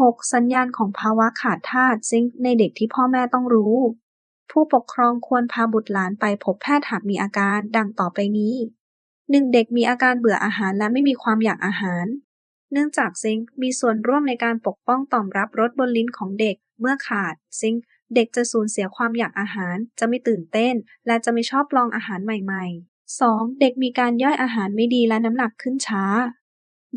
6. สัญญาณของภาวะขาดธาตุซิงค์ในเด็กที่พ่อแม่ต้องรู้ ผู้ปกครองควรพาบุตรหลานไปพบแพทย์หากมีอาการดังต่อไปนี้ 1. เด็กมีอาการเบื่ออาหารและไม่มีความอยากอาหาร เนื่องจากซิงค์มีส่วนร่วมในการปกป้องต่อมรับรสบนลิ้นของเด็ก เมื่อขาดซิงค์เด็กจะสูญเสียความอยากอาหาร จะไม่ตื่นเต้น และจะไม่ชอบลองอาหารใหม่ ๆ 2. เด็กมีการย่อยอาหารไม่ดีและน้ำหนักขึ้นช้า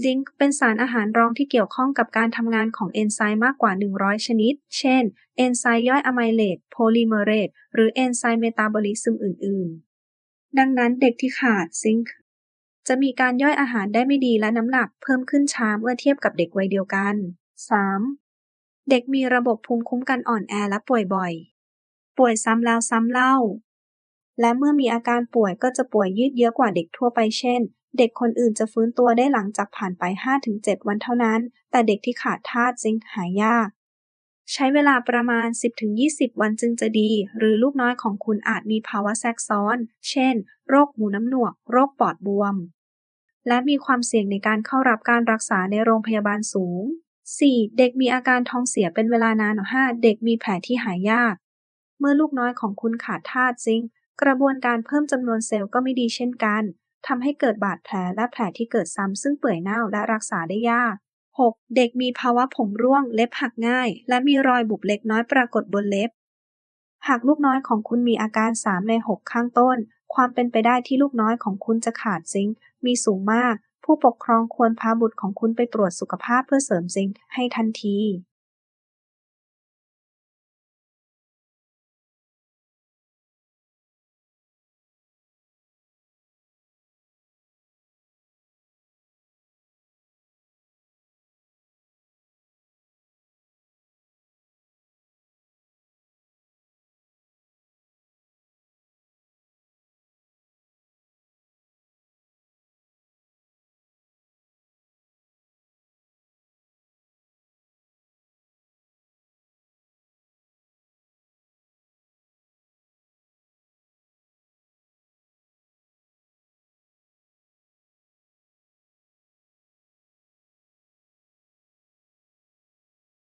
ซิงค์เป็นสารอาหารรองที่เกี่ยวข้องกับการทำงานของเอนไซม์มากกว่า 100 ชนิด เช่น เอนไซม์ย่อยอะไมเลสโพลิเมเรสหรือเอนไซม์เมตาบอลิซึมอื่น ๆ ดังนั้นเด็กที่ขาดซิงค์จะมีการย่อยอาหารได้ไม่ดีและน้ำหนักเพิ่มขึ้นช้าเมื่อเทียบกับเด็กวัยเดียวกัน 3. เด็กมีระบบภูมิคุ้มกันอ่อนแอและป่วยบ่อย ป่วยซ้ำแล้วซ้ำเล่า และเมื่อมีอาการป่วยก็จะป่วยยืดเยื้อกว่าเด็กทั่วไปเช่น เด็กคนอื่นจะฟื้นตัวได้หลังจากผ่านไป 5-7 วันเท่านั้น แต่เด็กที่ขาดธาตุซิงหายยาก ใช้เวลาประมาณ 10-20 วันจึงจะดี หรือลูกน้อยของคุณอาจมีภาวะแทรกซ้อน เช่น โรคหูน้ำหนวก โรคปอดบวม และมีความเสี่ยงในการเข้ารับการรักษาในโรงพยาบาลสูง 4. เด็กมีอาการท้องเสียเป็นเวลานาน 5. เด็กมีแผลที่หายยาก เมื่อลูกน้อยของคุณขาดธาตุซิงกระบวนการเพิ่มจำนวนเซลล์ก็ไม่ดีเช่นกัน ทำให้เกิดบาดแผลและแผลที่เกิดซ้ำซึ่งเปื่อยเน่าและรักษาได้ยาก 6. เด็กมีภาวะผมร่วง เล็บหักง่าย และมีรอยบุบเล็กน้อยปรากฏบนเล็บ หากลูกน้อยของคุณมีอาการ 3 ใน 6 ข้างต้น ความเป็นไปได้ที่ลูกน้อยของคุณจะขาดซิงค์มีสูงมาก ผู้ปกครองควรพาบุตรของคุณไปตรวจสุขภาพเพื่อเสริมซิงค์ให้ทันที